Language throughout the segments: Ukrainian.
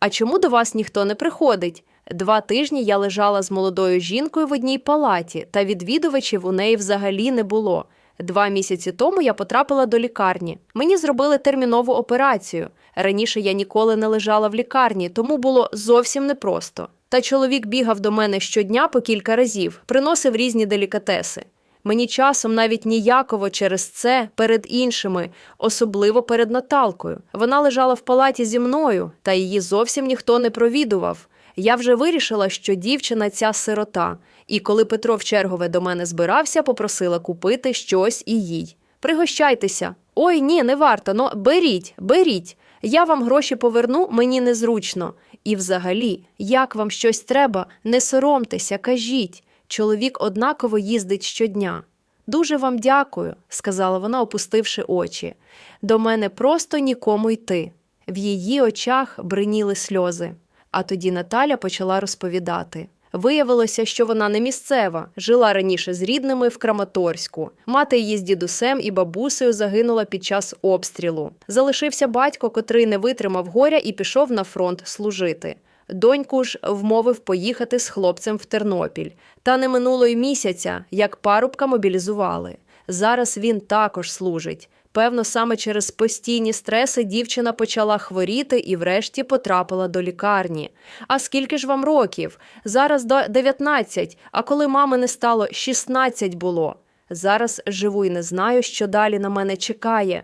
А чому до вас ніхто не приходить? Два тижні я лежала з молодою жінкою в одній палаті, та відвідувачів у неї взагалі не було. Два місяці тому я потрапила до лікарні. Мені зробили термінову операцію. Раніше я ніколи не лежала в лікарні, тому було зовсім непросто. Та чоловік бігав до мене щодня по кілька разів, приносив різні делікатеси. Мені часом навіть ніяково через це перед іншими, особливо перед Наталкою. Вона лежала в палаті зі мною, та її зовсім ніхто не провідував. Я вже вирішила, що дівчина ця сирота, і коли Петро в чергове до мене збирався, попросила купити щось і їй. Пригощайтеся. Ой, ні, не варто. Ну беріть, беріть. Я вам гроші поверну, мені незручно. І взагалі, як вам щось треба, не соромтеся, кажіть. Чоловік однаково їздить щодня. Дуже вам дякую, сказала вона, опустивши очі. До мене просто нікому йти. В її очах бриніли сльози. А тоді Наталя почала розповідати. Виявилося, що вона не місцева, жила раніше з рідними в Краматорську. Мати її з дідусем і бабусею загинула під час обстрілу. Залишився батько, котрий не витримав горя і пішов на фронт служити. Доньку ж вмовив поїхати з хлопцем в Тернопіль. Та не минуло й місяця, як парубка мобілізували. Зараз він також служить. Певно, саме через постійні стреси дівчина почала хворіти і врешті потрапила до лікарні. А скільки ж вам років? Зараз до 19, а коли мами не стало, 16 було. Зараз живу і не знаю, що далі на мене чекає.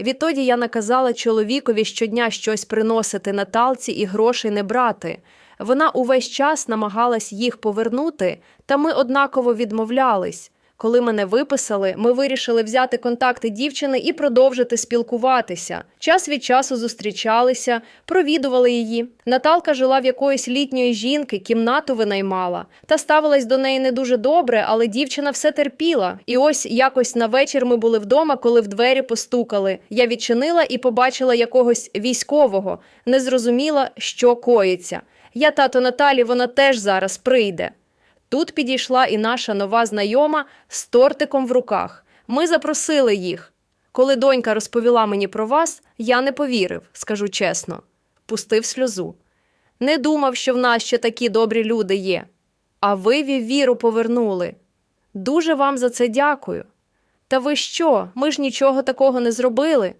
Відтоді я наказала чоловікові щодня щось приносити Наталці і грошей не брати. Вона увесь час намагалась їх повернути, та ми однаково відмовлялись. Коли мене виписали, ми вирішили взяти контакти дівчини і продовжити спілкуватися. Час від часу зустрічалися, провідували її. Наталка жила в якоїсь літньої жінки, кімнату винаймала, та ставилась до неї не дуже добре, але дівчина все терпіла. І ось якось на вечір ми були вдома, коли в двері постукали. Я відчинила і побачила якогось військового, не зрозуміла, що коїться. Я тато Наталі, вона теж зараз прийде. Тут підійшла і наша нова знайома з тортиком в руках. Ми запросили їх. Коли донька розповіла мені про вас, я не повірив, скажу чесно. Пустив сльозу. Не думав, що в нас ще такі добрі люди є. А ви віру повернули. Дуже вам за це дякую. Та ви що? Ми ж нічого такого не зробили.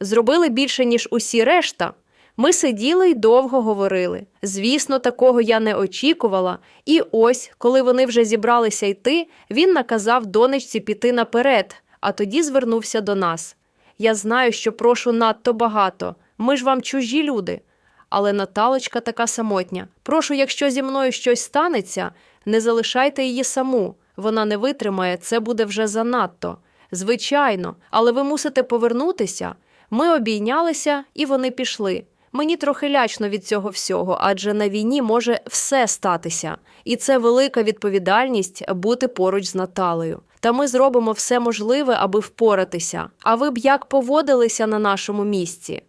Зробили більше, ніж усі решта. Ми сиділи й довго говорили. Звісно, такого я не очікувала. І ось, коли вони вже зібралися йти, він наказав донечці піти наперед, а тоді звернувся до нас. Я знаю, що прошу надто багато. Ми ж вам чужі люди. Але Наталочка така самотня. Прошу, якщо зі мною щось станеться, не залишайте її саму. Вона не витримає, це буде вже занадто. Звичайно, але ви мусите повернутися. Ми обійнялися, і вони пішли. Мені трохи лячно від цього всього, адже на війні може все статися, і це велика відповідальність бути поруч з Наталею. Та ми зробимо все можливе, аби впоратися. А ви б як поводилися на нашому місці?